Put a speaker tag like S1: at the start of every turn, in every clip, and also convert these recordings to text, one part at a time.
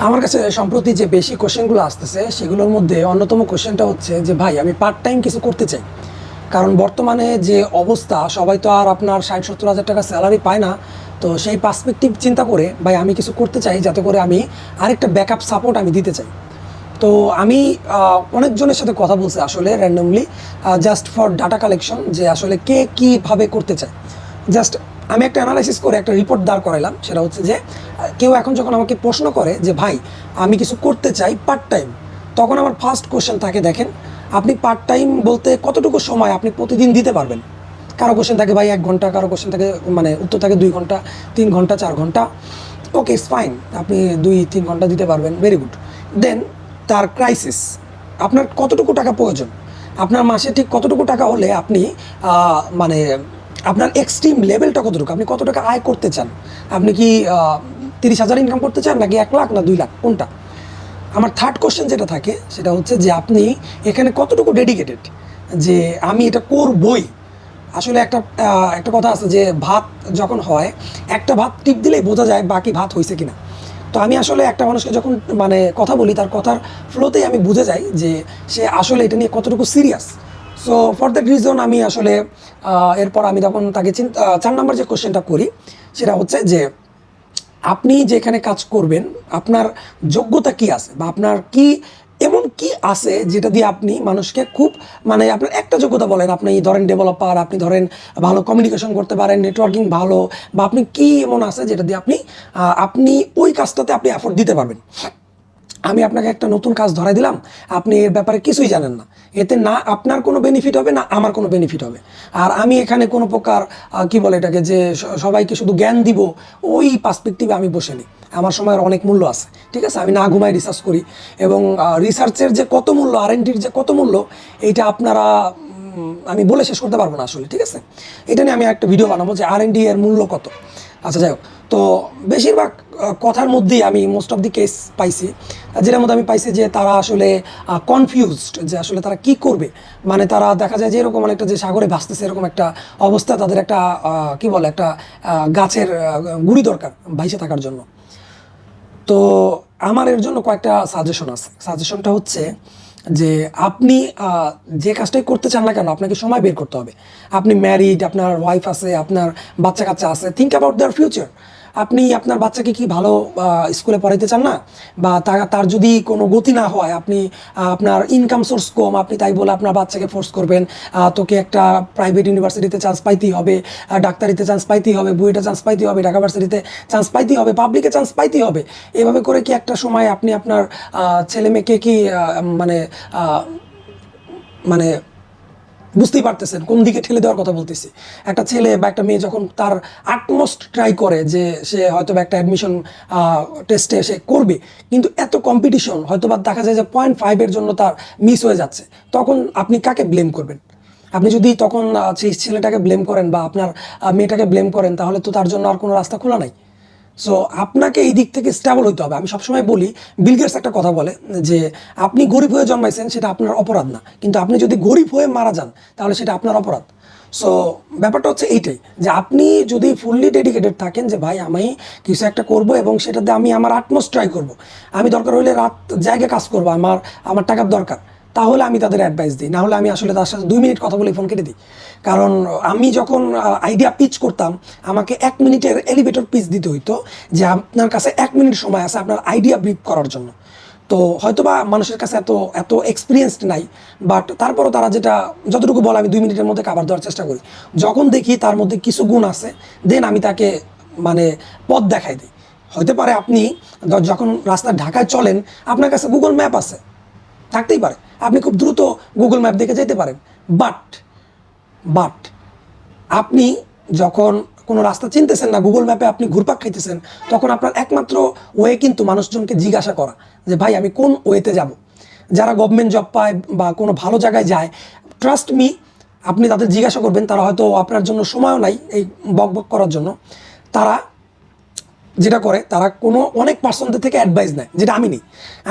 S1: আমার কাছে সম্প্রতি যে বেশি কোশ্চেনগুলো আসতেছে, সেগুলোর মধ্যে অন্যতম কোশ্চেনটা হচ্ছে যে, ভাই, আমি পার্ট টাইম কিছু করতে চাই। কারণ বর্তমানে যে অবস্থা, সবাই তো আর আপনার ষাট, সত্তর হাজার টাকা স্যালারি পায় না। তো সেই পার্সপেক্টিভ চিন্তা করে, ভাই, আমি কিছু করতে চাই যাতে করে আমি আরেকটা ব্যাকআপ সাপোর্ট আমি দিতে চাই। তো আমি অনেকজনের সাথে কথা বলছি আসলে randomly just for data collection যে আসলে কে কীভাবে করতে চায়। জাস্ট আমি একটা অ্যানালাইসিস করে একটা রিপোর্ট দাঁড় করাইলাম, সেটা হচ্ছে যে, কেউ এখন যখন আমাকে প্রশ্ন করে যে, ভাই, আমি কিছু করতে চাই পার্ট টাইম তখন আমার ফার্স্ট কোশ্চেন থাকে দেখেন, আপনি পার্ট টাইম বলতে কতটুকু সময় আপনি প্রতিদিন দিতে পারবেন? কারও কোশ্চেন থাকে, ভাই, এক ঘণ্টা, কারও কোশ্চেন থাকে মানে উত্তর থাকে, দুই ঘণ্টা, তিন ঘণ্টা, চার ঘণ্টা, ওকে ইটস ফাইন আপনি দুই, তিন ঘণ্টা দিতে পারবেন ভেরি গুড দেন তার ক্রাইসিস আপনার কতটুকু টাকা প্রয়োজন? আপনার মাসে ঠিক কতটুকু টাকা হলে আপনি মানে আপনার এক্সট্রিম লেভেলটা কতটুকু? আপনি কত টাকা আয় করতে চান? আপনি কি তিরিশ হাজার ইনকাম করতে চান নাকি এক লাখ না দুই লাখ? কোনটা? আমার থার্ড কোশ্চেন যেটা থাকে, সেটা হচ্ছে যে আপনি এখানে কতটুকু ডেডিকেটেড যে আমি এটা করবই। আসলে একটা একটা কথা আছে যে ভাত যখন হয়, একটা ভাত টিপ দিলেই বোঝা যায় বাকি ভাত হয়েছে কিনা। তো আমি আসলে একটা মানুষকে যখন মানে কথা বলি, তার কথার ফ্লোতেই আমি বুঝে যাই যে সে আসলে এটা নিয়ে কতটুকু serious so for that reason আমি আসলে এরপর আমি তখন তাকে চিন্তা চার নম্বর যে কোশ্চেনটা করি, সেটা হচ্ছে যে, আপনি যেখানে কাজ করবেন, আপনার যোগ্যতা কি আছে? বা আপনার কি, এমন কি আছে যেটা দিয়ে আপনি মানুষকে খুব মানে আপনার একটা যোগ্যতা বলেন, আপনি ধরেন ডেভেলপার আপনি ধরেন ভালো কমিউনিকেশন করতে পারেন নেটওয়ার্কিং ভালো, বা আপনি কি এমন আছে যেটা দিয়ে আপনি আপনি ওই কাজটাতে আপনি এফোর্ট দিতে পারবেন? আমি আপনাকে একটা নতুন কাজ ধরাই দিলাম, আপনি এর ব্যাপারে কিছুই জানেন না। এতে না আপনার কোনো বেনিফিট হবে, না আমার কোনো বেনিফিট হবে। আর আমি এখানে কোনো প্রকার কি বলে এটাকে, যে সবাইকে শুধু জ্ঞান দিব, ওই পার্সপেক্টিভে আমি বসে নিই। আমার সময়ের অনেক মূল্য আছে, ঠিক আছে? আমি না ঘুমাই রিসার্চ করি এবং রিসার্চের যে কত মূল্য আর এনটির যে কত মূল্য, এইটা আপনারা আমি বলে শেষ করতে পারব না আসলে, ঠিক আছে? এটা নিয়ে আমি একটা ভিডিও বানাবো যে আর এর মূল্য কত। আচ্ছা যাই হোক। তো বেশিরভাগ কথার মধ্যেই আমি মোস্ট অফ দি কেস পাইছি। যেটার মধ্যে আমি পাইছি যে তারা আসলে কনফিউজড যে আসলে তারা কি করবে। মানে তারা দেখা যায় যে এরকম একটা যে সাগরে ভাসতেছে, এরকম একটা অবস্থা তাদের একটা কি বলে, একটা গাছের গুড়ি দরকার ভাইসে থাকার জন্য। তো আমার এর জন্য কয়েকটা সাজেশন আছে। সাজেশনটা হচ্ছে যে আপনি যে কাজটাই করতে চান না কেন, আপনাকে সময় বের করতে হবে। আপনি ম্যারিড আপনার ওয়াইফ আছে, আপনার বাচ্চা কাচ্চা আছে থিঙ্ক অ্যাবাউট দেয়ার ফিউচার আপনি আপনার বাচ্চাকে কি ভালো স্কুলে পড়াইতে চান না? বা তার যদি কোনো গতি না হয়, আপনি আপনার ইনকাম সোর্স কম, আপনি তাই বলে আপনার বাচ্চাকে ফোর্স করবেন। তোকে একটা প্রাইভেট ইউনিভার্সিটিতে চান্স পাইতেই হবে ডাক্তারিতে চান্স পাইতেই হবে বুয়েটে চান্স পাইতেই হবে, ঢাকা ভার্সিটিতে চান্স পাইতেই হবে পাবলিকে চান্স পাইতেই হবে। এভাবে করে কি একটা সময় আপনি আপনার ছেলে মেয়েকে কি মানে মানে বুঝতেই পারতেছেন, কোন দিকে ঠেলে দেওয়ার কথা বলতেছি। একটা ছেলে বা একটা মেয়ে যখন তার আটমোস্ট ট্রাই করে যে সে হয়তো বা একটা অ্যাডমিশন টেস্টে সে করবে, কিন্তু এত কম্পিটিশন হয়তো বা দেখা যায় যে পয়েন্ট ফাইভের জন্য তার মিস হয়ে যাচ্ছে, তখন আপনি কাকে ব্লেম করবেন? আপনি যদি তখন সেই ছেলেটাকে ব্লেম করেন বা আপনার মেয়েটাকে ব্লেম করেন, তাহলে তো তার জন্য আর কোনো রাস্তা খোলা নাই। সো আপনাকে এই দিক থেকে স্টেবল হইতে হবে। আমি সবসময় বলি বিলগেটস একটা কথা বলে যে, আপনি গরিব হয়ে জন্মাইছেন, সেটা আপনার অপরাধ না। কিন্তু আপনি যদি গরিব হয়ে মারা যান, তাহলে সেটা আপনার অপরাধ। সো ব্যাপারটা হচ্ছে এইটাই, যে আপনি যদি ফুললি ডেডিকেটেড থাকেন যে, ভাই, আমি কিছু একটা করব এবং সেটাতে আমি আমার আটমোস্ট ট্রাই করব। আমি দরকার হলে রাত জায়গায় কাজ করব, আমার আমার টাকার দরকার। তাহলে আমি তাদের অ্যাডভাইস দিই। না হলে আমি আসলে তার সাথে দুই মিনিট কথা বলে ফোন কেটে দিই। কারণ, আমি যখন আইডিয়া পিচ করতাম, আমাকে এক মিনিটের এলিভেটর পিচ দিতে হইতো যে আপনার কাছে এক মিনিট সময় আছে আপনার আইডিয়া ব্রিফ করার জন্য। তো হয়তোবা মানুষের কাছে এত এত এক্সপিরিয়েন্সড নাই বাট তারপরও তারা যেটা, যতটুকু বলে আমি দুই মিনিটের মধ্যে কাবার দেওয়ার চেষ্টা করি। যখন দেখি তার মধ্যে কিছু গুণ আছে দেন আমি তাকে মানে পথ দেখাই দিই। হতে পারে আপনি যখন রাস্তা ঢাকায় চলেন, আপনার কাছে গুগল ম্যাপ আছে। থাকতেই পারে। আপনি খুব দ্রুত গুগল ম্যাপ দেখে যেতে পারেন। বাট বাট আপনি যখন কোনো রাস্তা চিনতেছেন না গুগল ম্যাপে আপনি ঘুরপাক খাইতেছেন, তখন আপনার একমাত্র ওয়ে কিন্তু মানুষজনকে জিজ্ঞাসা করা যে, ভাই, আমি কোন ওয়েতে যাব? যারা গভর্নমেন্ট জব পায় বা কোনো ভালো জায়গায় যায় ট্রাস্ট মি আপনি তাদের জিজ্ঞাসা করবেন, তারা হয়তো আপনার জন্য সময়ও নাই এই বক বক করার জন্য। তারা যেটা করে, তারা কোনো অনেক পার্সনদের থেকে অ্যাডভাইস নেয়, যেটা আমি নিই।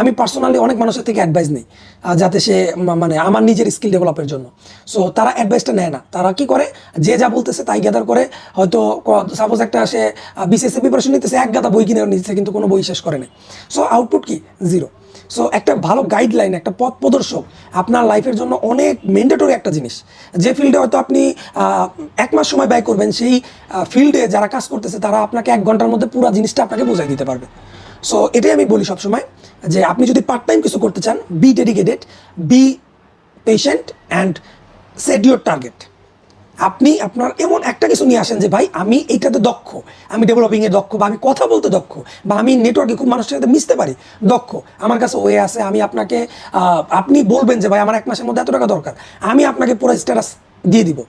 S1: আমি পার্সোনালি অনেক মানুষের থেকে অ্যাডভাইস নিই যাতে সে মানে আমার নিজের স্কিল ডেভেলপের জন্য। সো তারা অ্যাডভাইসটা নেয় না। তারা কি করে? যে যা বলতেছে তাই গ্যাদার করে। হয়তো সাপোজ একটা সে বিশেষ প্রিপারেশন নিতেছে, এক গাদা বই কিনে নিতেছে, কিন্তু কোনো বই শেষ করে নেই। সো আউটপুট কি? জিরো সো একটা ভালো গাইডলাইন একটা পথ প্রদর্শক আপনার লাইফের জন্য অনেক ম্যান্ডেটরি একটা জিনিস। যে ফিল্ডে হয়তো আপনি এক মাস সময় ব্যয় করবেন, সেই ফিল্ডে যারা কাজ করতেছে, তারা আপনাকে এক ঘণ্টার মধ্যে পুরো জিনিসটা আপনাকে বোঝাই দিতে পারবে। সো এটাই আমি বলি সবসময় যে আপনি যদি পার্ট টাইম কিছু করতে চান be dedicated be patient and set your target আপনি আপনার এমন একটা কিছু নিয়ে আসেন যে, ভাই, আমি এইটাতে দক্ষ। আমি ডেভেলপিংয়ে দক্ষ বা আমি কথা বলতে দক্ষ বা আমি নেটওয়ার্কে খুব মানুষের সাথে মিশতে পারি। দক্ষ। আমার কাছে ওয়ে আছে, আমি আপনাকে আপনি বলবেন যে, ভাই, আমার এক মাসের মধ্যে এত টাকা দরকার। আমি আপনাকে পুরো স্ট্যাটাস দিয়ে দিব।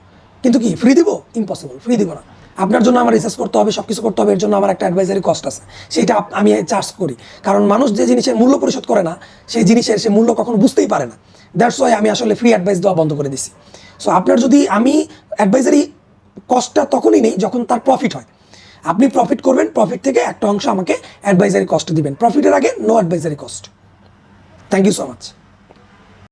S1: কিন্তু কি ফ্রি দিব? ইম্পসিবল ফ্রি দিব না। আপনার জন্য আমার রিসার্চ করতে হবে সব কিছু করতে হবে, এর জন্য আমার একটা অ্যাডভাইজারি কস্ট আছে। সেটা আমি চার্জ করি। কারণ মানুষ যে জিনিসের মূল্য পরিশোধ করে না, সেই জিনিসের সে মূল্য কখনো বুঝতেই পারে না। দ্যাটস ওয়াই আমি আসলে ফ্রি অ্যাডভাইস দেওয়া বন্ধ করে দিছি। সো আপনার যদি আমি অ্যাডভাইজারি কস্টটা তখনই নেই যখন তার প্রফিট হয়। আপনি প্রফিট করবেন প্রফিট থেকে একটা অংশ আমাকে অ্যাডভাইজারি কস্ট দিবেন। প্রফিটের আগে no advisory cost thank you so much